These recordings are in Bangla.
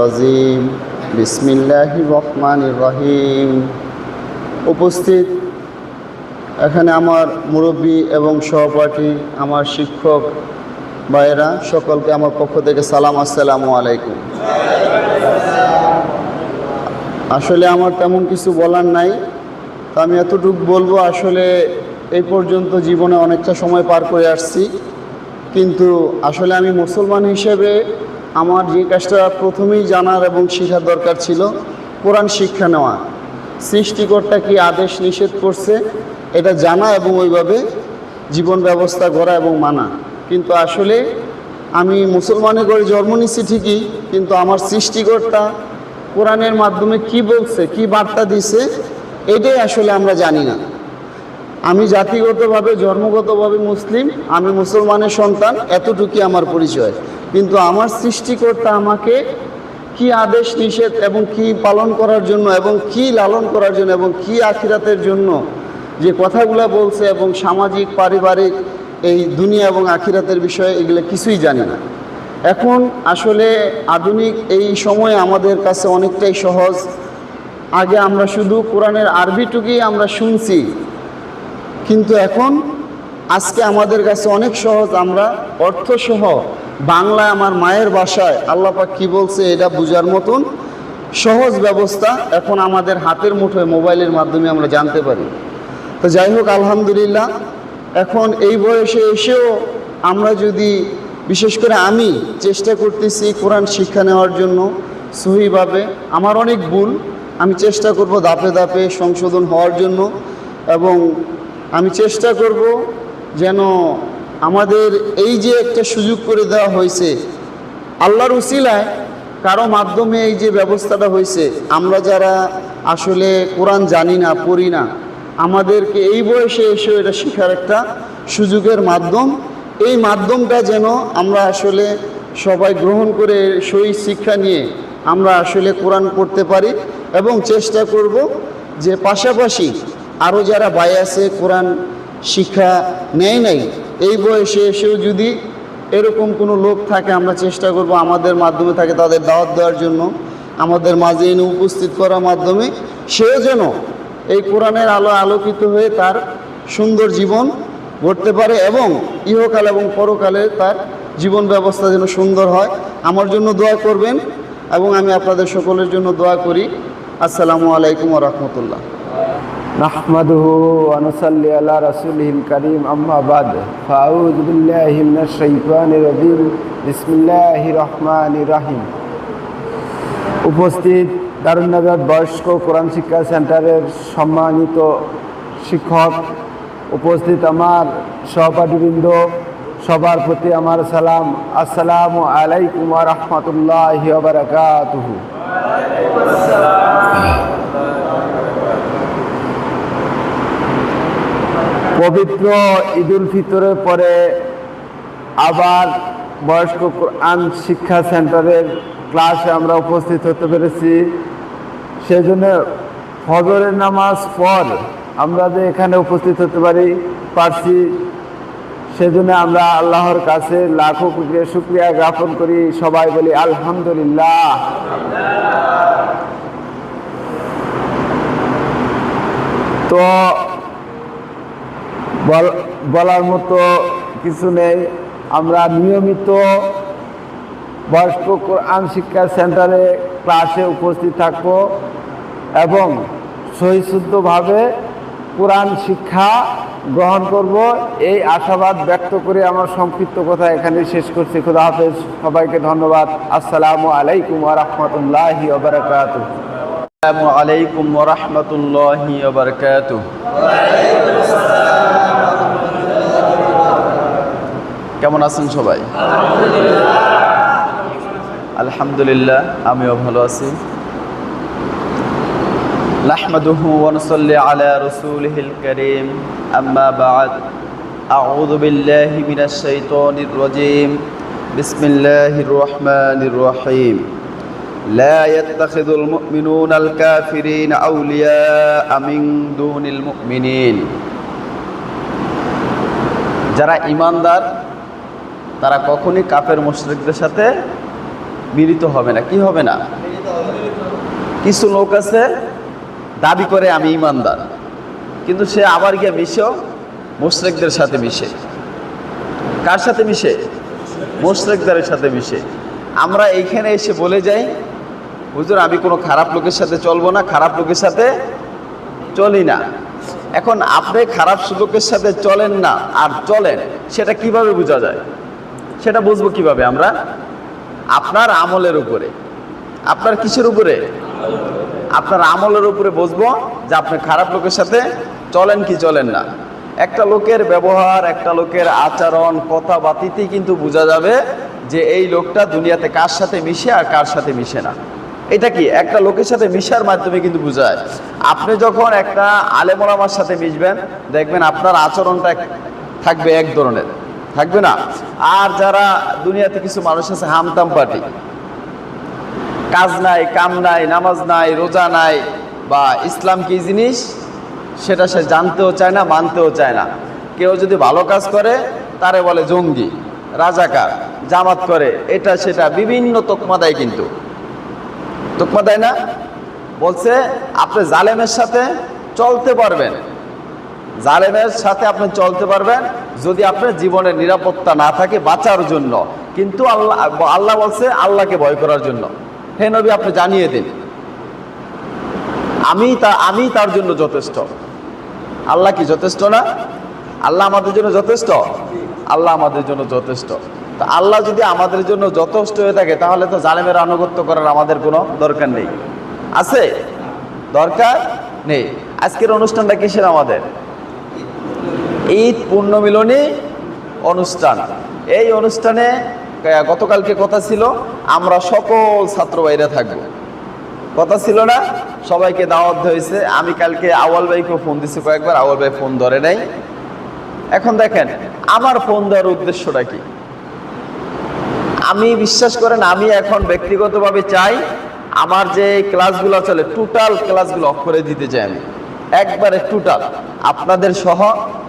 রাজিম। বিসমিল্লাহ রহমানির রহিম। উপস্থিত এখানে আমার মুরব্বী এবং সহপাঠী, আমার শিক্ষক ভাইয়েরা, সকলকে আমার পক্ষ থেকে সালাম, আসসালামু আলাইকুম। আসলে আমার তেমন কিছু বলার নাই, তা আমি এতটুকু বলব, আসলে এই পর্যন্ত জীবনে অনেকটা সময় পার করে আসছি। কিন্তু আসলে আমি মুসলমান হিসেবে আমার যে কাজটা প্রথমেই জানার এবং শেখার দরকার ছিল, কোরআন শিক্ষা নেওয়া। সৃষ্টিকর্তা কি আদেশ নিষেধ করছে, এটা জানা এবং ওইভাবে জীবন ব্যবস্থা করা এবং মানা। কিন্তু আসলে আমি মুসলমানের ঘরে জন্ম নিচ্ছি ঠিকই, কিন্তু আমার সৃষ্টিকর্তা কোরআনের মাধ্যমে কি বলছে, কি বার্তা দিছে, এটাই আসলে আমরা জানি না। আমি জাতিগতভাবে, জন্মগতভাবে মুসলিম, আমি মুসলমানের সন্তান, এতটুকুই আমার পরিচয়। কিন্তু আমার সৃষ্টিকর্তা আমাকে কি আদেশ নিষেধ এবং কি পালন করার জন্য এবং কি লালন করার জন্য এবং কি আখিরাতের জন্য যে কথাগুলো বলছে এবং সামাজিক, পারিবারিক এই দুনিয়া এবং আখিরাতের বিষয়ে এগুলো কিছুই জানি না। এখন আসলে আধুনিক এই সময়ে আমাদের কাছে অনেকটাই সহজ। আগে আমরা শুধু কোরআনের আরবিটুকুই আমরা শুনছি। কিন্তু এখন আজকে আমাদের কাছে অনেক সহজ, আমরা অর্থসহ বাংলায় আমার মায়ের ভাষায় আল্লাপাক কি বলছে এটা বোঝার মতন সহজ ব্যবস্থা এখন আমাদের হাতের মুঠোয়, মোবাইলের মাধ্যমে আমরা জানতে পারি। তো যাই হোক, আলহামদুলিল্লাহ, এখন এই বয়সে এসেও আমরা যদি বিশেষ করে আমি চেষ্টা করতেছি কোরআন শিক্ষা নেওয়ার জন্য সহিভাবে, আমার অনেক ভুল, আমি চেষ্টা করব দাপে দাপে সংশোধন হওয়ার জন্য এবং আমি চেষ্টা করব যেন আমাদের এই যে একটা সুযোগ করে দেওয়া হয়েছে, আল্লাহর উসিলায় কারও মাধ্যমে এই যে ব্যবস্থাটা হয়েছে, আমরা যারা আসলে কোরআন জানি না, পড়ি না, আমাদেরকে এই বয়সে এসে এটা শেখার একটা সুযোগের মাধ্যম। এই মাধ্যমটা যেন আমরা আসলে সবাই গ্রহণ করে সই শিক্ষা নিয়ে আমরা আসলে কোরআন পড়তে পারি এবং চেষ্টা করব যে পাশাপাশি আরও যারা বাই আছে, কোরআন শিক্ষা নেয় নাই, এই বয়সে এসেও যদি এরকম কোনো লোক থাকে, আমরা চেষ্টা করব আমাদের মাধ্যমে থাকে তাদের দাওয়াত দেওয়ার জন্য, আমাদের মাঝে এনে উপস্থিত করার মাধ্যমে, সেও যেন এই কোরআনের আলো আলোকিত হয়ে তার সুন্দর জীবন গড়তে পারে এবং ইহকাল এবং পরকালে তার জীবন ব্যবস্থা যেন সুন্দর হয়। আমার জন্য দোয়া করবেন এবং আমি আপনাদের সকলের জন্য দোয়া করি। আসসালামু আলাইকুম রহমতুল্লাহ। نحمده ونصلي على رسوله الكريم أما بعد فأعوذ بالله من الشيطان الرجيم بسم الله الرحمن الرحيم উপস্থিত দারুণনগর বয়স্ক কোরআন শিক্ষা সেন্টারের সম্মানিত শিক্ষক উপস্থিত আমার সহপাঠীবৃন্দ সবার প্রতি আমার সালাম আসসালামু আলাইকুম রহমতুল্লাহ বারকাতুহু পবিত্র ঈদুল ফিতরের পরে আবার বয়স্ক কোরআন শিক্ষা সেন্টারের ক্লাসে আমরা উপস্থিত হতে পেরেছি। সেজন্য ফজরের নামাজ পর আমরা যে এখানে উপস্থিত হতে পারি, পারছি। সেজন্য আমরা আল্লাহর কাছে লাখো কোটি শুক্রিয়া জ্ঞাপন করি। সবাই বলি আলহামদুলিল্লাহ। তো বলার মতো কিছু নেই। আমরা নিয়মিত বয়স্ক কোরআন শিক্ষা সেন্টারে ক্লাসে উপস্থিত থাকব এবং সহিশুদ্ধভাবে কোরআন শিক্ষা গ্রহণ করব। এই আশাবাদ ব্যক্ত করে আমার সংক্ষিপ্ত কথা এখানে শেষ করছি। খুদা হাফেজ। সবাইকে ধন্যবাদ। আসসালামু আলাইকুম রহমতুল্লাহি ওবরাকাত আসসালামু আলাইকুম ওরহমতুল্লাহি কেমন আছেন সবাই আলহামদুলিল্লাহ আমিও ভালো আছি نحمده ونصلي على رسوله الكريم أما بعد أعوذ بالله من الشيطان الرجيم بسم الله الرحمن الرحيم لا يتخذ المؤمنون الكافرين أولياء من دون المؤمنين যারা ইমানদার তারা কখনই কাপের মুশরিকদের সাথে মিলিত হবে না। কি হবে না? কিছু লোক আছে, দাবি করে আমি ইমানদার। কিন্তু সে আবার গিয়ে মিশেও মুশরেকদের সাথে মিশে। কার সাথে মিশে? মুশরেকদের সাথে মিশে। আমরা এইখানে এসে বলে যাই, হুজুর, আমি কোনো খারাপ লোকের সাথে চলবো না, খারাপ লোকের সাথে চলি না। এখন আপনি খারাপ লোকের সাথে চলেন না, আর চলেন, সেটা কীভাবে বোঝা যায়? সেটা বুঝব কীভাবে আমরা? আপনার আমলের উপরে। আপনার কিসের উপরে? আপনার আমলের উপরে বুঝব যে আপনি খারাপ লোকের সাথে চলেন কি চলেন না। একটা লোকের ব্যবহার, একটা লোকের আচরণ কথাবার্তিতেই কিন্তু বোঝা যাবে যে এই লোকটা দুনিয়াতে কার সাথে মিশে আর কার সাথে মিশে না। এটা কি? একটা লোকের সাথে মিশার মাধ্যমে কিন্তু বোঝায়। আপনি যখন একটা আলেমোলামার সাথে মিশবেন, দেখবেন আপনার আচরণটা থাকবে এক ধরনের। থাকবে না। আর যারা দুনিয়াতে কিছু মানুষ আছে, হামতাম পার্টি। কাজ নাই, কাম নাই, নামাজ নাই, রোজা নাই, বা ইসলাম কি জিনিস? সেটা সে জানতেও চায় না, মানতেও চায় না। কেউ যদি ভালো কাজ করে, তারে বলে জঙ্গি, রাজাকার, জামাত করে, এটা সেটা বিভিন্ন তোকমা দেয় কিন্তু। তোকমা দেয় না? বলছে, আপনি জালেমের সাথে চলতে পারবেন। জালেমের সাথে আপনি চলতে পারবেন যদি আপনার জীবনের নিরাপত্তা না থাকে বাঁচার জন্য। কিন্তু আল্লাহ আল্লাহ বলছে আল্লাহকে ভয় করার জন্য। হে নবী, আপনি জানিয়ে দিন। আমি তা, আমি তার জন্য যথেষ্ট। আল্লাহ কি যথেষ্ট না? আল্লাহ আমাদের জন্য যথেষ্ট? আল্লাহ আমাদের জন্য যথেষ্ট। তা আল্লাহ যদি আমাদের জন্য যথেষ্ট হয়ে থাকে, তাহলে তো জালেমের আনুগত্য করার আমাদের কোনো দরকার নেই। আছে? দরকার নেই। আজকের অনুষ্ঠানটা কিসের আমাদের? ঈদ পূর্ণমিলনী অনুষ্ঠান। এই অনুষ্ঠানে গতকালকে কথা ছিল, আমরা সকল ছাত্র বাইরে থাকব। কথা ছিল না, সবাইকে দাওয়াত হয়েছে। আমি কালকে আওয়াল ভাইকে ফোন দিছি কয়েকবার আওয়াল ভাই ফোন ধরে নাই। এখন দেখেন, আমার ফোন দেওয়ার উদ্দেশ্যটা কি? আমি বিশ্বাস করেন, আমি এখন ব্যক্তিগতভাবে চাই, আমার যে ক্লাসগুলো চলে টোটাল ক্লাসগুলো অফ করে দিতে চাই আমি। একবারে টোটাল আপনাদের সহ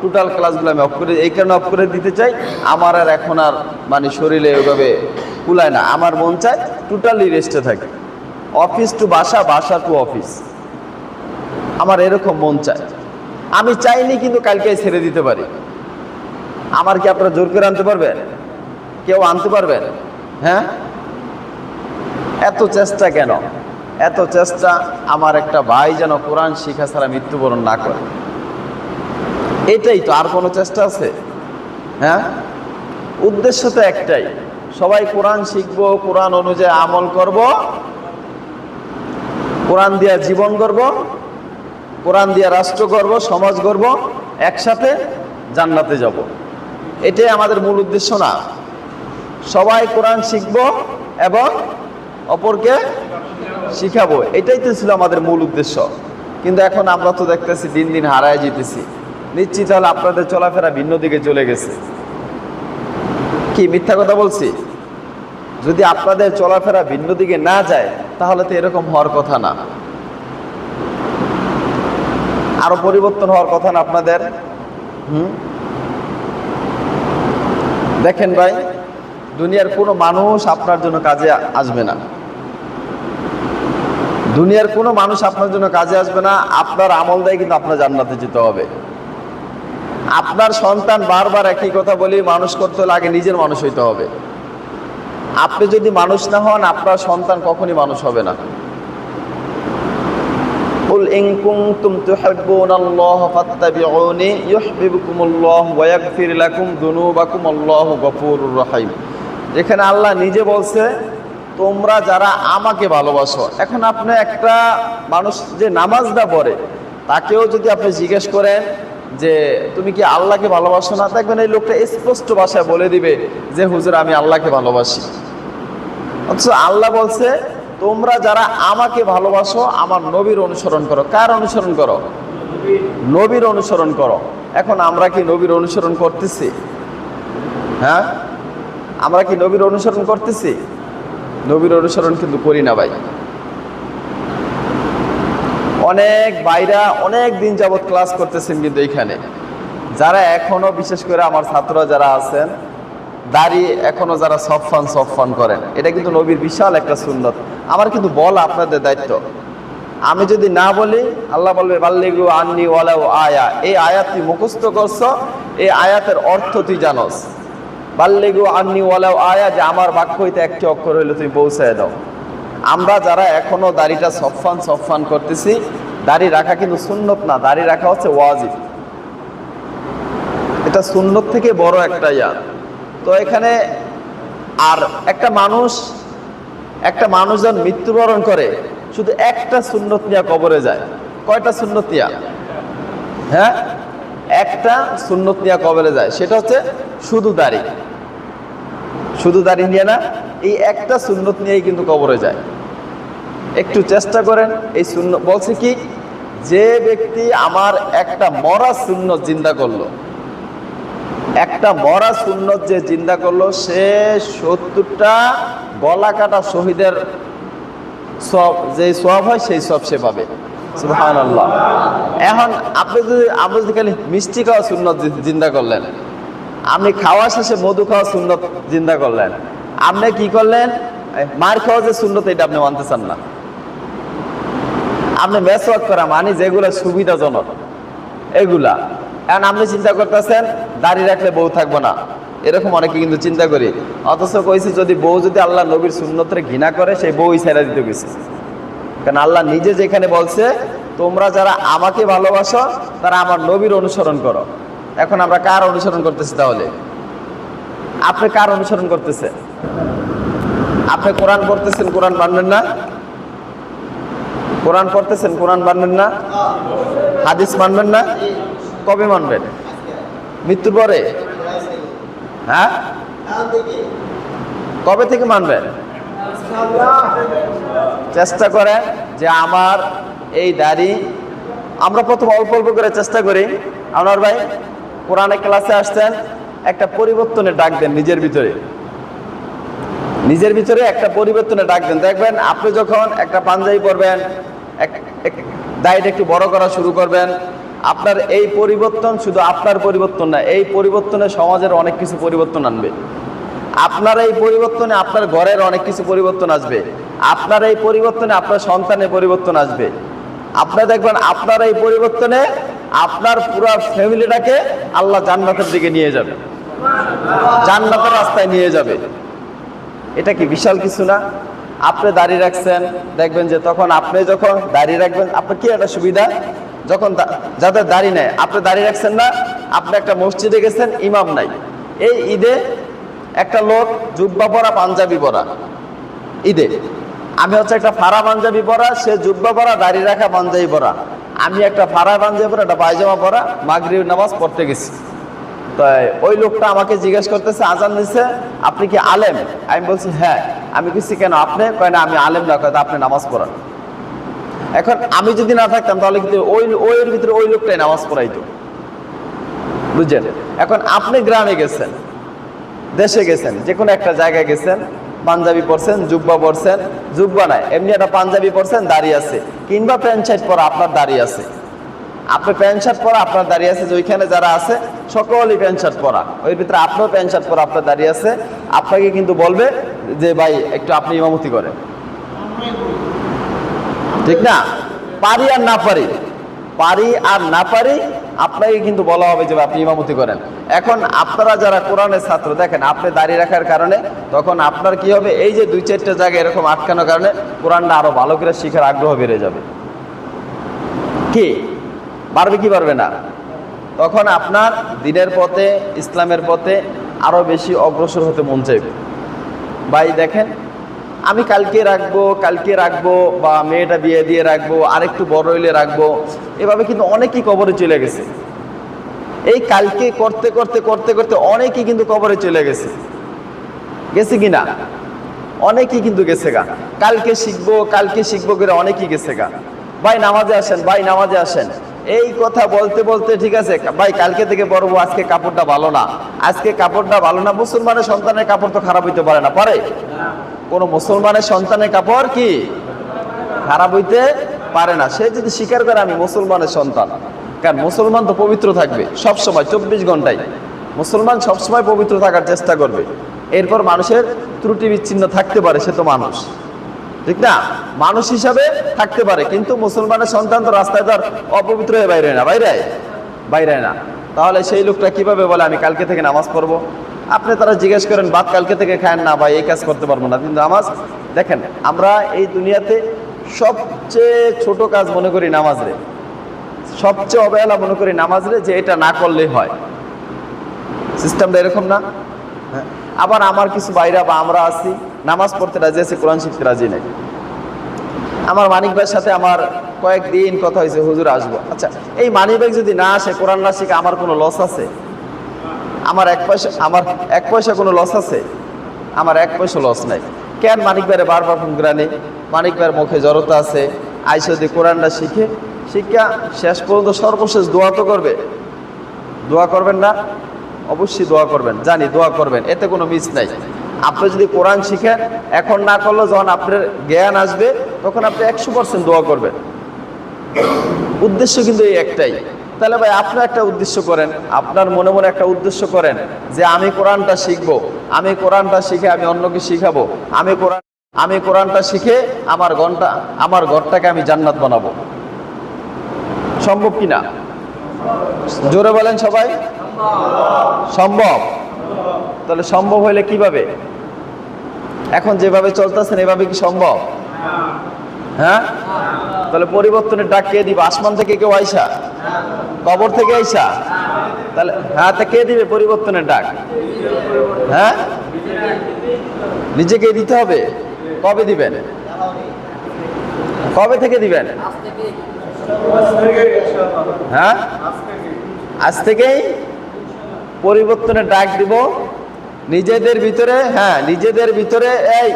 টোটাল ক্লাসগুলো আমি অফ করে, এই কারণে অফ করে দিতে চাই। আমার আর এখন আর মানে শরীরে ওইভাবে কুলায় না। আমার মন চায় টোটালি রেস্টে থাকে। অফিস টু বাসা বাসা টু অফিস আমার এরকম মন চায়। আমি চাইনি কিন্তু কালকে ছেড়ে দিতে পারি। আমার কি আপনারা জোর করে আনতে পারবেন? কেউ আনতে পারবেন? হ্যাঁ? এত চেষ্টা কেন? এত চেষ্টা আমার একটা ভাই যেন কোরআন শিখা ছাড়া মৃত্যুবরণ না করে। এটাই তো, আর কোনো চেষ্টা আছে? হ্যাঁ? উদ্দেশ্য তো একটাই, সবাই কোরআন শিখব, কোরআন অনুযায়ী আমল করব, কোরআন দিয়া জীবন করব কোরআন দিয়া রাষ্ট্র করব সমাজ করব একসাথে জান্নাতে যাব। এটাই আমাদের মূল উদ্দেশ্য না। সবাই কোরআন শিখব এবং অপরকে শিখাবো। এটাই তো ছিল আমাদের মূল উদ্দেশ্য। কিন্তু এখন আমরা তো দেখতেছি দিন দিন হারায় যেতেছি। নিশ্চিত হলে আপনাদের চলাফেরা ভিন্ন দিকে চলে গেছে। কি, মিথ্যা কথা বলছি? যদি আপনাদের চলাফেরা ভিন্ন দিকে না যায়, তাহলে তো এরকম হওয়ার কথা না। আরও পরিবর্তন হওয়ার কথা না আপনাদের? হুম? দেখেন ভাই, দুনিয়ার কোনো মানুষ আপনার জন্য কাজে আসবে না। দুনিয়ার কোনো মানুষ আপনার জন্য কাজে আসবে না আপনার আমল দেয় কিন্তু আপনার জান্নাতে যেতে হবে আপনার সন্তান বারবার একই কথা বলি মানুষ করতে হলে আগে নিজের মানুষ হইতে হবে আপনি যদি মানুষ না হন আপনার সন্তান কখনই মানুষ হবে না قل إن كنتم تحبون الله فاتبعوني يحببكم الله ويغفر لكم ذنوبكم الله غفور رحيم যেখানে আল্লাহ নিজে বলছে তোমরা যারা আমাকে ভালোবাসো, এখন আপনি একটা মানুষ যে নামাজটা পড়ে, তাকেও যদি আপনি জিজ্ঞেস করেন যে, তুমি কি আল্লাহকে ভালোবাসো না? দেখবেন এই লোকটা স্পষ্ট ভাষায় বলে দিবে যে, হুজুর, আমি আল্লাহকে ভালোবাসি। অথচ আল্লাহ বলছে, তোমরা যারা আমাকে ভালোবাসো, আমার নবীর অনুসরণ করো। কার অনুসরণ করো? নবীর অনুসরণ করো। এখন আমরা কি নবীর অনুসরণ করতেছি? হ্যাঁ? আমরা কি নবীর অনুসরণ করতেছি? নবীর অনুসরণ কিন্তু করি না ভাই। অনেক বাইরা অনেক দিন যাবৎ ক্লাস করতেছেন কিন্তু এইখানে যারা এখনও, বিশেষ করে আমার ছাত্ররা যারা আছেন, দাড়ি এখনও যারা সফান সফান করেন, এটা কিন্তু নবীর বিশাল একটা সুন্নত। আমার কিন্তু বলা আপনাদের দায়িত্ব। আমি যদি না বলি, আল্লাহ বলবে, বাল্লিগু আন্নি ওয়ালাউ আয়া। এই আয়াত তুই মুখস্থ করছ, এই আয়াতের অর্থ তুই জানোস। বাল্লিগু আন্নি ওয়ালাউ আয়া, যে আমার বাক্য হইতে একটি অক্ষর হইলে, তুমি পৌঁছায় দাও। আমরা যারা এখনও দাড়িটা সফান সফান করতেছি, দাড়ি রাখা কিন্তু সুন্নত না, দাড়ি রাখা হচ্ছে ওয়াজিব। এটা সুন্নত থেকে বড় একটা ইয়া। তো এখানে আর একটা মানুষ একটা মানুষ যখন মৃত্যুবরণ করে, শুধু একটা সুন্নত নিয়ে কবরে যায়। কয়টা সুন্নত নিয়া হ্যাঁ? একটা সুন্নত নিয়ে কবরে যায়, সেটা হচ্ছে শুধু দাড়ি। শুধু দাড়ি নিয়ে না, এই একটা সুন্নত নিয়েই কিন্তু কবরে যায়। একটু চেষ্টা করেন, এই শূন্য বলছে কি, যে ব্যক্তি আমার একটা মরা সুন্নত জিন্দা করল, একটা মরা সুন্নত যে জিন্দা করল, সে সত্তরটা গলা কাটা শহীদের সব যে সব হয়, সেই সব সে পাবে। এখন আপনি যদি আপনি যদি খালি মিষ্টি খাওয়া সুন্নত জিন্দা করলেন, আপনি খাওয়া শেষে মধু খাওয়া সুন্নত জিন্দা করলেন, আপনি কি করলেন? মার খাওয়া যে সুন্নত, এটা আপনি মানতে চান না। আপনি মেসওয়াক করা মানে যেগুলো সুবিধাজনক, এগুলা। এখন আপনি চিন্তা করতেছেন দাঁড়িয়ে রাখলে বউ থাকব না। এরকম অনেকে কিন্তু চিন্তা করি। অথচ কইছি যদি বউ যদি আল্লাহ নবীর সুন্নতরে ঘৃণা করে, সেই বউই ছেড়ে দিতে গেছে। কারণ আল্লাহ নিজে যেখানে বলছে, তোমরা যারা আমাকে ভালোবাসো, তারা আমার নবীর অনুসরণ করো। এখন আমরা কার অনুসরণ করতেছি তাহলে? আপনি কার অনুসরণ করতেছেন? আপনি কোরআন পড়তেছেন, কোরআন মানবেন না? কোরআন পড়তেছেন, কোরআন মানবেন না? হাদিস মানবেন না? কবে মানবেন? মৃত্যুর পরে? হ্যাঁ? কবে থেকে মানবেন? চেষ্টা করেন যে আমার এই দাড়ি, আমরা প্রথম অল্প অল্প করে চেষ্টা করি। আমার ভাই, কোরআনে ক্লাসে আসছেন, একটা পরিবর্তনে ডাক দেন নিজের ভিতরে। নিজের ভিতরে একটা পরিবর্তনে ডাক দেন। দেখবেন, আপনি যখন একটা পাঞ্জাবি পরবেন, এক- একটু বড় করা শুরু করবেন, আপনার এই পরিবর্তন শুধু আপনার পরিবর্তন না, এই পরিবর্তনে সমাজের অনেক কিছু পরিবর্তন আনবে। আপনার এই পরিবর্তনে আপনার ঘরের অনেক কিছু পরিবর্তন আসবে। আপনার এই পরিবর্তনে আপনার সন্তানের পরিবর্তন আসবে। আপনার দেখবেন আপনার এই পরিবর্তনে আপনার পুরো ফ্যামিলিটাকে আল্লাহ জান্নাতের দিকে নিয়ে যাবে। জান্নাতের রাস্তায় নিয়ে যাবে। এটা কি বিশাল কিছু না? আপনি দাঁড়িয়ে রাখছেন, দেখবেন যে তখন আপনি যখন দাঁড়িয়ে রাখবেন, আপনার কি একটা সুবিধা? যখন যাদের দাড়ি নেয় আপনি দাঁড়িয়ে রাখছেন না, আপনি একটা মসজিদে গেছেন, ইমাম নাই। এই ঈদে একটা লোক জুব্বা পরা পাঞ্জাবি পরা। ঈদে। আমি হচ্ছে একটা ফাড়া পাঞ্জাবি পরা, সে জুব্বা পরা, দাড়ি রাখা পাঞ্জাবি পরা। আমি একটা ফাড়া পাঞ্জাবি পরা, একটা পায়জামা পরা, মাগরিব নামাজ পড়তে গেছি। তো ওই লোকটা আমাকে জিজ্ঞেস করতেছে, আজান দিছে, আপনি কি আলেম? আমি বলছি হ্যাঁ। আমি কিছু কেন আপনি? কয়, না, আমি আলেম না, কয় আপনি নামাজ পড়ান। এখন আমি যদি না থাকতাম, তাহলে কিন্তু ওই ওই এর ভিতরে ওই লোকটাই নামাজ পড়াইতো। বুঝছেন? এখন আপনি গ্রামে গেছেন দেশে গেছেন যে কোনো একটা জায়গায় গেছেন, পাঞ্জাবি পরছেন, জুব্বা পরছেন, জুব্বা নাই, এমনি একটা পাঞ্জাবি পরছেন দাঁড়িয়ে আছে, কিংবা প্যান্ট শার্ট পরা আপনার দাঁড়িয়ে আছে। আপনি প্যান্ট শার্ট পরা, আপনার দাঁড়িয়ে আছে, যে ওইখানে যারা আছে, সকলেই প্যান্ট শার্ট পরা। ওই ভিতরে আপনার প্যান্ট শার্ট পরা, আপনার দাঁড়িয়ে আছে। আপনাকে কিন্তু বলবে যে, ভাই, একটু আপনি ইমামতি করেন। ঠিক না? পারি আর না পারি। পারি আর না পারি আপনাকে কিন্তু বলা হবে যে আপনি ইমামতি করেন। এখন আপনারা যারা কোরআনের ছাত্র, দেখেন আপনি দাঁড়িয়ে রাখার কারণে তখন আপনার কি হবে? এই যে দুই চারটে জায়গায় এরকম আটকানোর কারণে কোরআনটা আরও ভালো করে শিখার আগ্রহ বেড়ে যাবে। কি? পারবে কি পারবে না? তখন আপনার দিনের পথে, ইসলামের পথে আরও বেশি অগ্রসর হতে মন চাইবে। ভাই, দেখেন আমি কালকে রাখব কালকে রাখব বা মেয়েটা বিয়ে দিয়ে রাখব, আরেকটু বড় হইলে রাখব। এভাবে কিন্তু অনেকেই কবরে চলে গেছে। এই কালকে করতে করতে করতে করতে অনেকেই কিন্তু কবরে চলে গেছে। গেছে কি না অনেকেই কিন্তু গেছে গা। কালকে শিখব কালকে শিখব করে অনেকেই গেছে গা। ভাই, নামাজে আসেন, ভাই, নামাজে আসেন। এই কথা বলতে বলতে ঠিক আছে, ভাই, কালকে থেকে পড়ব আজকে কাপড়টা ভালো না। আজকে কাপড়টা ভালো না, মুসলমানের সন্তানের কাপড় তো খারাপ হইতে পারে না, পারে? কোন মুসলমানের সন্তানের কাপড় কি খারাপ হইতে পারে না। সে যদি স্বীকার করে আমি মুসলমানের সন্তান, কারণ মুসলমান তো পবিত্র থাকবে সব সময় চব্বিশ ঘন্টায়। মুসলমান সবসময় পবিত্র থাকার চেষ্টা করবে। এরপর মানুষের ত্রুটি বিচ্ছিন্ন থাকতে পারে, সে তো মানুষ। ঠিক না? মানুষ হিসাবে থাকতে পারে, কিন্তু মুসলমানের সন্তান তো রাস্তায় আর অপবিত্র হয়ে বাইরে না। বাইরে? বাইরে না। তাহলে সেই লোকটা কীভাবে বলে, আমি কালকে থেকে নামাজ পড়ব? আপনি তারা জিজ্ঞেস করেন বাদ কালকে থেকে খায়েন? না ভাই এই কাজ করতে পারব না। কিন্তু নামাজ দেখেন আমরা এই দুনিয়াতে সবচেয়ে ছোট কাজ মনে করি নামাজ রে। সবচেয়ে অবহেলা মনে করি নামাজ রে যে এটা না করলেই হয়। সিস্টেমটা এরকম না? হ্যাঁ। আবার আমার কিছু বাইরা বা আমরা আছি নামাজ পড়তে রাজি আছি কোরআন শিখতে রাজি নেই। আমার মানিক ভাইয়ের সাথে আমার কয়েকদিন কথা হয়েছে হুজুর আসব। আচ্ছা এই মানিক ভাই যদি না আসে কোরআন না শিখে আমার কোনো লস আছে? আমার এক পয়সা, আমার এক পয়সা কোনো লস আছে? আমার এক পয়সা লস নাই। কেন মানিক বারবার ফোন করে নেই মানিক ভাইয়ের মুখে জড়তা আছে। আইসা যদি কোরআনটা শিখে, শিক্ষা শেষ পর্যন্ত সর্বশেষ দোয়া তো করবে। দোয়া করবেন না? অবশ্যই দোয়া করবেন। জানি দোয়া করবেন, এতে কোনো মিস নাই। আপনি যদি কোরআন শিখেন, এখন না করলেও যখন আপনার জ্ঞান আসবে, তখন আপনি একশো পার্সেন্ট দোয়া করবেন। উদ্দেশ্য কিন্তু এই একটাই। তাহলে ভাই আপনি একটা উদ্দেশ্য করেন, আপনার মনে মনে একটা উদ্দেশ্য করেন যে আমি কোরআনটা শিখব, আমি কোরআনটা শিখে আমি অন্যকে শিখাবো, আমি কোরআন, আমি কোরআনটা শিখে আমার ঘণ্টা, আমার ঘরটাকে আমি জান্নাত বানাবো। সম্ভব কি না? জোরে বলেন সবাই। সম্ভব। তাহলে সম্ভব হইলে কীভাবে? এখন যেভাবে চলতেছেন, এভাবে কি সম্ভব? হ্যাঁ? তাহলে পরিবর্তনের ডাক কে দিবে? আসমান থেকে কেউ আইসা? কবর থেকে আইসা? তাহলে হ্যাঁ তা কে দিবে পরিবর্তনের ডাক? হ্যাঁ? নিজেকে দিতে হবে। কবে দিবেন? কবে থেকে দিবেন? হ্যাঁ? আজ থেকেই পরিবর্তনের ডাক দিব। নিজেদের ভিতরে হ্যাঁ নিজেদের ভিতরে, এই,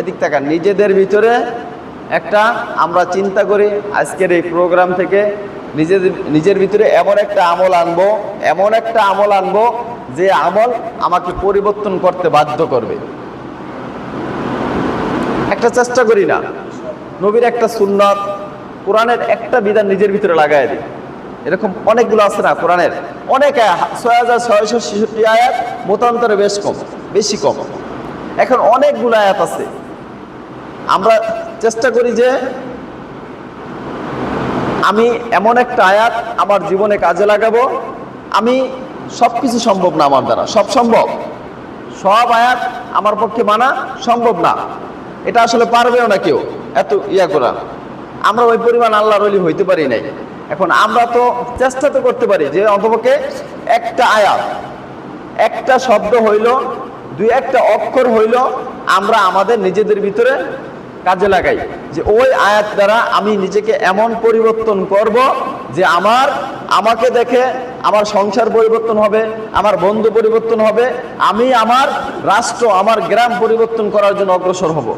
এদিক তাকান, নিজেদের ভিতরে একটা আমরা চিন্তা করি আজকের এই প্রোগ্রাম থেকে। নিজেদের নিজের ভিতরে এমন একটা আমল আনব, এমন একটা আমল আনব যে আমল আমাকে পরিবর্তন করতে বাধ্য করবে। একটা চেষ্টা করি না। নবীর একটা সুন্নত, কোরআনের একটা বিধান নিজের ভিতরে লাগাই দিই। এরকম অনেকগুলো আছে না কোরআনের? অনেক ছয় হাজার ছয়শো ছেষট্টি আয়াত, মতান্তরে বেশ কম, বেশি কম। এখন অনেকগুলো আয়াত আছে। আমরা চেষ্টা করি যে আমি এমন একটা আয়াত আমার জীবনে কাজে লাগাবো। আমি সব কিছু সম্ভব না আমার দ্বারা, সব সম্ভব। সব আয়াত আমার পক্ষে মানা সম্ভব না। এটা আসলে পারবেও না কেউ, এত ইয়া করা। আমরা ওই পরিমাণ আল্লাহর অলি হইতে পারি নাই। এখন আমরা তো চেষ্টা তো করতে পারি যে অন্তপক্ষে একটা আয়াত, একটা শব্দ হইল, দুই একটা অক্ষর হইল, আমরা আমাদের নিজেদের ভিতরে কাজে লাগাই যে ওই আয়াত দ্বারা আমি নিজেকে এমন পরিবর্তন করব যে আমার, আমাকে দেখে আমার সংসার পরিবর্তন হবে, আমার বন্ধু পরিবর্তন হবে, আমি আমার রাষ্ট্র, আমার গ্রাম পরিবর্তন করার জন্য অগ্রসর হব।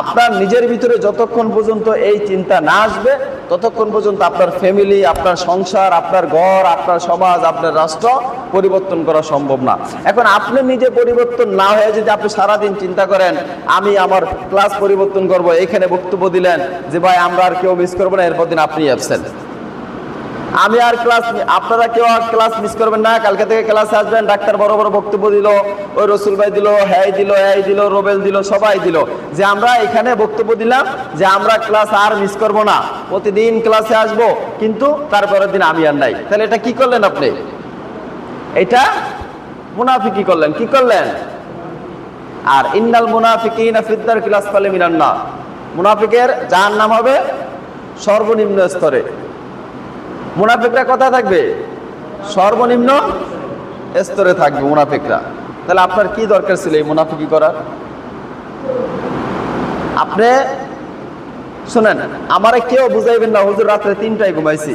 আপনার নিজের ভিতরে যতক্ষণ পর্যন্ত এই চিন্তা না আসবে, ততক্ষণ পর্যন্ত আপনার ফ্যামিলি আপনার সংসার, আপনার ঘর, আপনার সমাজ, আপনার রাষ্ট্র পরিবর্তন করা সম্ভব না। এখন আপনি নিজে পরিবর্তন না হয়ে যদি আপনি সারাদিন চিন্তা করেন, আমি আমার ক্লাস পরিবর্তন করব, এখানে বক্তব্য দিলেন যে, ভাই, আমরা আর কেউ মিস করব না, এরপর দিন আপনি অ্যাবসেন্ট আমি আর ক্লাস আপনারা কেউ আর ক্লাস মিস করবেন না। কালকে থেকে ক্লাসে আসবেন। ডাক্তার বড় বড় বক্তব্য দিল, ওই রসুল ভাই দিল হ্যাঁ দিল হ্যাঁ দিল, রোবেল দিল, সবাই দিল। যে আমরা এখানে বক্তব্য দিলাম যে আমরা ক্লাস আর মিস করব না। প্রতিদিন ক্লাসে আসব, কিন্তু তারপরের দিন আমি আর নাই। তাহলে এটা কি করলেন আপনি? এটা মুনাফিকি করলেন। কি করলেন? আর ইন্নাল মুনাফিকিনা ফিদ্দার ক্লাস পালে মিনান্না মুনাফিকের যার নাম হবে সর্বনিম্ন স্তরে। মুনাফিকরা কথা থাকবে? সর্বনিম্ন স্তরে থাকবে মুনাফিকরা। তাহলে আপনার কি দরকার ছিল এই মুনাফিকি করার? আপনি শুনেন, আমারে কেউ বুঝাইবেন না, হুজুর রাত্রে তিনটায় ঘুমাইছি।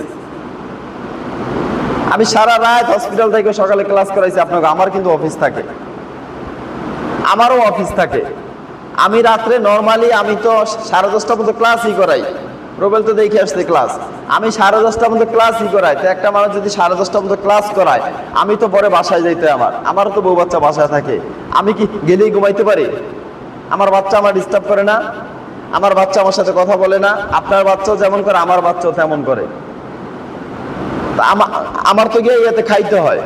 আমি সারা রাত হসপিটাল থেকে সকালে ক্লাস করাইছি, আপনাকে আমার কিন্তু অফিস থাকে। আমারও অফিস থাকে। আমি রাত্রে নর্মালি আমি তো সাড়ে দশটা পর্যন্ত ক্লাসই করাই। রোবেল তো দেখে আসছে ক্লাস আমি সাড়ে দশটা মধ্যে ক্লাসই করাই, তো একটা মানুষ যদি সাড়ে দশটা মধ্যে ক্লাস করায়, আমি তো পরে বাসায় যাইতে আমার। আমারও তো বউ বাচ্চা বাসায় থাকে। আমি কি গেলেই ঘুমাইতে পারি? আমার বাচ্চা আমার ডিস্টার্ব করে না? আমার বাচ্চা আমার সাথে কথা বলে না? আপনার বাচ্চাও যেমন করে, আমার বাচ্চাও তেমন করে। আমার তো গিয়ে ইয়েতে খাইতে হয়।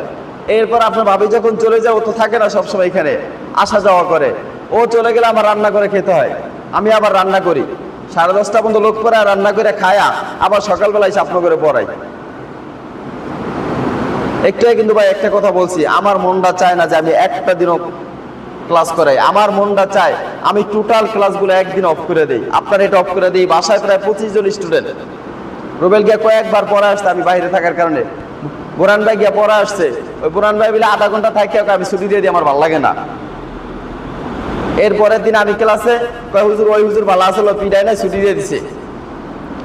এরপর আপনার ভাবি যখন চলে যায়, ও তো থাকে না সবসময় এখানে। আসা যাওয়া করে। ও চলে গেলে আমার রান্না করে খেতে হয়। আমি আবার রান্না করি। সাড়ে দশটা পর্যন্ত লোক করে রান্না করে খায়া আবার সকালবেলায় স্বপ্ন করে পড়াই একটাই কিন্তু ভাই, একটা কথা বলছি, আমার মনটা চায় না যে আমি একটা দিনও ক্লাস করাই। আমার মনটা চায় আমি টোটাল ক্লাসগুলো একদিন অফ করে দিই। আপনার এটা অফ করে দিই। বাসায় প্রায় পঁচিশ জন স্টুডেন্ট রুবেল গিয়া কয়েকবার পড়া আসছে আমি বাইরে থাকার কারণে। বোরান ভাই গিয়া পড়া আসছে। ওই বোরান ভাই বলে আধা ঘণ্টা থাকি আমি ছুটি দিয়ে দিই, আমার ভালো লাগে না। এর পরের দিন আমি ক্লাসে কয় হুজুর ওই হুজুর ভালো আসলো পিডাই না ছুটি দিয়ে দিছে।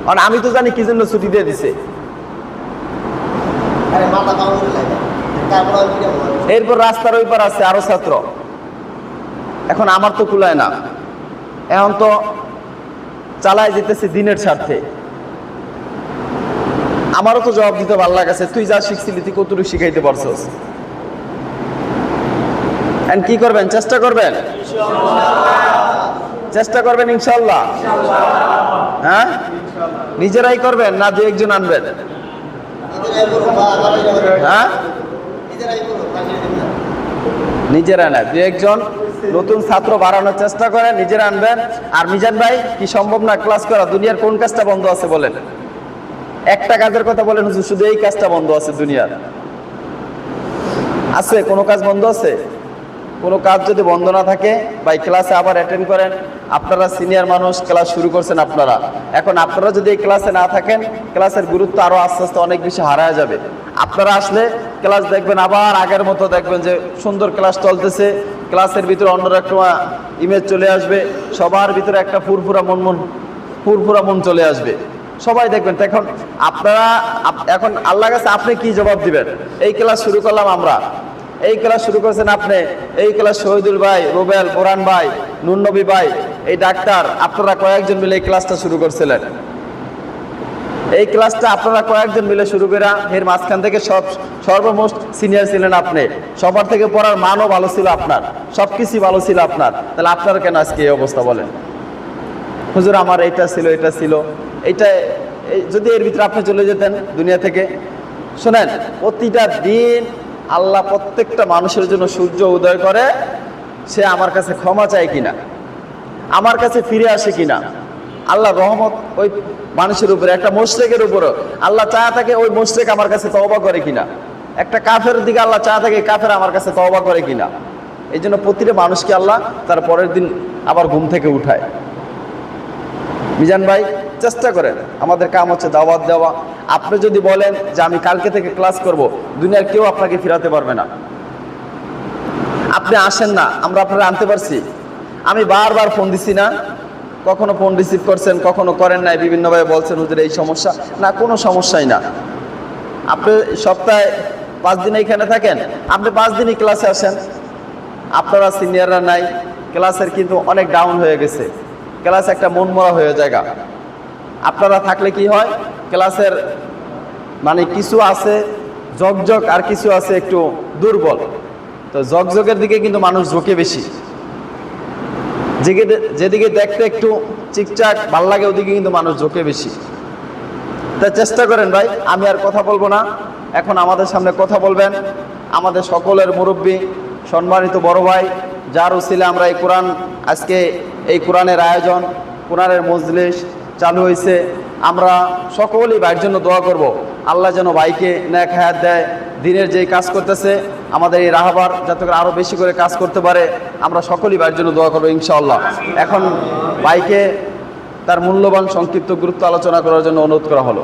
কারণ আমি তো জানি কি জন্য ছুটি দিয়ে দিছে। এরপর রাস্তার ওই পার আছে আরও ছাত্র। এখন আমার তো কুলায় না। এখন তো চালায় যেতেছে দিনের স্বার্থে। আমারও তো জবাব দিতে ভালো লাগাছে তুই যা শিখছিলি তুই কতটুকু শিখাইতে পারছস? And কি করবেন? চেষ্টা করবেন? চেষ্টা করবেন ইনশাল্লাহ হ্যাঁ? নিজেরাই করবেন না দু একজন আনবেন? হ্যাঁ? নিজেরা না দু একজন নতুন ছাত্র বাড়ানোর চেষ্টা করেন নিজেরা আনবেন। আর মিজান ভাই, কি সম্ভব না ক্লাস করা? দুনিয়ার কোন কাজটা বন্ধ আছে বলেন? একটা কাজের কথা বলেন শুধু এই কাজটা বন্ধ আছে দুনিয়ার। আছে, কোনো কাজ বন্ধ আছে? কোনো কাজ যদি বন্ধ না থাকে, ভাই ক্লাসে আবার অ্যাটেন্ড করেন। আপনারা সিনিয়র মানুষ ক্লাস শুরু করছেন আপনারা। এখন আপনারা যদি এই ক্লাসে না থাকেন ক্লাসের গুরুত্ব আরও আস্তে আস্তে অনেক বেশি হারায় যাবে। আপনারা আসলে ক্লাস দেখবেন, আবার আগের মতো দেখবেন যে সুন্দর ক্লাস চলতেছে। ক্লাসের ভিতরে অন্যরকম ইমেজ চলে আসবে। সবার ভিতরে একটা ফুরফুরা মন মন, ফুরফুরা মন চলে আসবে। সবাই দেখবেন এখন আপনারা এখন আল্লাহ কাছে আপনি কি জবাব দিবেন? এই ক্লাস শুরু করলাম আমরা। এই ক্লাস শুরু করেছেন আপনি। এই ক্লাস শহীদুল ভাই, রুবেল কোরআন ভাই নুননবী ভাই, এই ডাক্তার, আপনারা কয়েকজন মিলে এই ক্লাসটা শুরু করছিলেন। এই ক্লাসটা আপনারা কয়েকজন মিলে শুরু করে এর মাঝখান থেকে সব সর্বমোস্ট সিনিয়র ছিলেন আপনি। সবার থেকে পড়ার মানও ভালো ছিল আপনার সব কিছুই ভালো ছিল আপনার। তাহলে আপনার কেন আজকে এই অবস্থা বলেন? হুজুর, আমার এটা ছিল এটা ছিল। এটা যদি এর ভিতরে আপনি চলে যেতেন দুনিয়া থেকে। শোনেন, প্রতিটা দিন আল্লাহ প্রত্যেকটা মানুষের জন্য সূর্য উদয় করে, সে আমার কাছে ক্ষমা চায় কিনা? আমার কাছে ফিরে আসে কিনা? আল্লাহ রহমত ওই মানুষের উপরে, একটা মোশরেকের উপরও, আল্লাহ চা থাকে ওই মোশরেক আমার কাছে তওবা করে কিনা? একটা কাফের দিকে আল্লাহ চা থাকে, কাফের আমার কাছে তওবা করে কিনা? এই জন্য প্রতিটা মানুষকে আল্লাহ তার পরের দিন আবার ঘুম থেকে উঠায়। মিজান ভাই চেষ্টা করেন। আমাদের কাম হচ্ছে দাওয়াত দেওয়া। আপনি যদি বলেন যে আমি কালকে থেকে ক্লাস করব, দুনিয়ার কেউ আপনাকে ফিরাতে পারবে না। আপনি আসেন না, আমরা আপনারা আনতে পারছি। আমি বারবার ফোন দিছি না। কখনো ফোন রিসিভ করছেন, কখনো করেন নাই। বিভিন্নভাবে বলছেন, হুজুর, এই সমস্যা? না, কোনো সমস্যাই না। আপনি সপ্তাহে পাঁচ দিন এখানে থাকেন, আপনি পাঁচ দিনই ক্লাসে আসেন। আপনারা সিনিয়ররা নাই, ক্লাসের কিন্তু অনেক ডাউন হয়ে গেছে। ক্লাস একটা মনমরা হয়ে জায়গা। আপনারা থাকলে কি হয়? ক্লাসের মানে কিছু আছে জগজগ আর কিছু আছে একটু দুর্বল। তো জগজগের দিকে কিন্তু মানুষ ঝোঁকে বেশি। যেদিকে দেখতে একটু চিকচাক, ভালো লাগে ওদিকে কিন্তু মানুষ ঝোঁকে বেশি। তা চেষ্টা করেন ভাই, আমি আর কথা বলব না। এখন আমাদের সামনে কথা বলবেন। আমাদের সকলের মুরব্বী, সম্মানিত বড় ভাই, যার উসিলে আমরা এই কোরআন, আজকে এই কোরআনের আয়োজন, কোরআনের মজলিস চালু হয়েছে। আমরা সকলেই ভাইয়ের জন্য দোয়া করব। আল্লাহ যেন ভাইকে ন্যাক হায়াত দেয়। দিনের যেই কাজ করতেছে, আমাদের এই রাহাবার যাতে করে আরও বেশি করে কাজ করতে পারে, আমরা সকলেই ভাইয়ের জন্য দোয়া করব ইনশাআল্লাহ। এখন ভাইকে তার মূল্যবান সংক্ষিপ্ত গুরুত্ব আলোচনা করার জন্য অনুরোধ করা হলো।